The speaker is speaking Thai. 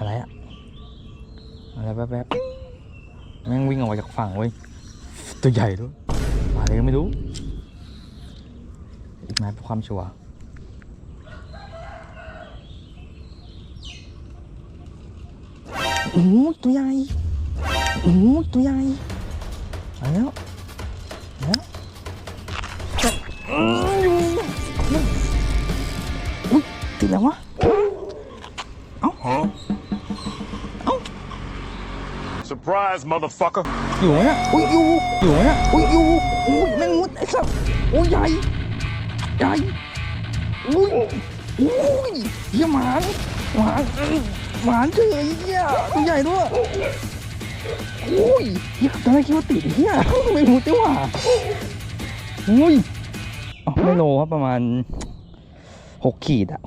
อะไรอะอะไรแป๊บๆแม่งวิ่งออกมาจากฝั่งเว้ยตัวใหญ่ด้วยมาเลยก็ไม่รู้อีกไหมเพื่อความชัวร์โอ้ตัวใหญ่โอ้ตัวใหญ่มาแล้วแล้วอืมอยู่อุ้ยติดแล้ววะ Surprise, motherfucker. อยู่ไหมเนี่ยอุ้ยอยู่อยู่ไหมเนี่ยอุ้ยอยู่อุ้ยแมงมุดไอ้สัสโอ้ยใหญ่ใหญ่อุ้ยอุ้ยเหี้ยหมานหมานหมานเฉยเหี้ยตัวใหญ่ด้วยอุ้ยเหี้ยตอนแรกคิดว่าติดเหี้ยไม่รู้จังหว่าอุ้ยอ๋อไม่โลครับประมาณหกขีดอะหก